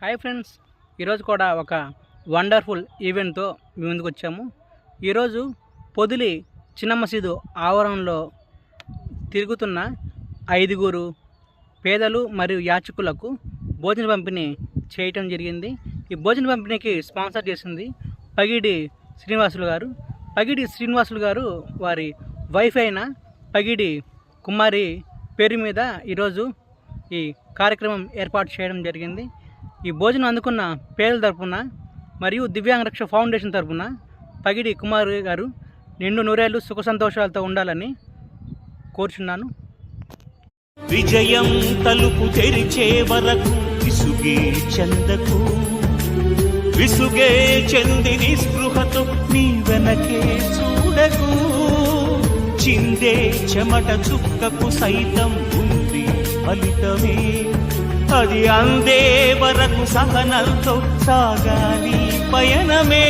Hi friends ఈరోజు కూడా ఒక వండర్ఫుల్ ఈవెంట్తో మీ ముందుకు వచ్చాము. ఈరోజు పొదిలి చిన్న మసీదు ఆవరణలో తిరుగుతున్న ఐదుగురు పేదలు మరియు యాచకులకు భోజన పంపిణీ చేయటం జరిగింది. ఈ భోజన పంపిణీకి స్పాన్సర్ చేసింది పగిడి శ్రీనివాసులు గారు. పగిడి శ్రీనివాసులు గారు వారి వైఫ్ అయిన పగిడి కుమారి పేరు మీద ఈరోజు ఈ కార్యక్రమం ఏర్పాటు చేయడం జరిగింది. ఈ భోజనం అందుకున్న పేదల తరపున మరియు దివ్యాంగ రక్ష ఫౌండేషన్ తరపున పగిడి కుమార్ గారు నిండు నూరేళ్ళు సుఖ సంతోషాలతో ఉండాలని కోరుచున్నాను. విజయం తలుపు తెరిచే వరకు విసుగే చెందకు విసుగే చెంది నిస్పృహతో నీ వెనకే చూడకు చిందే చెమట చుక్కకు సైతం ఉంది ఫలితమే. అది అందే వరకు సహనంతో సాగాలి పయనమే.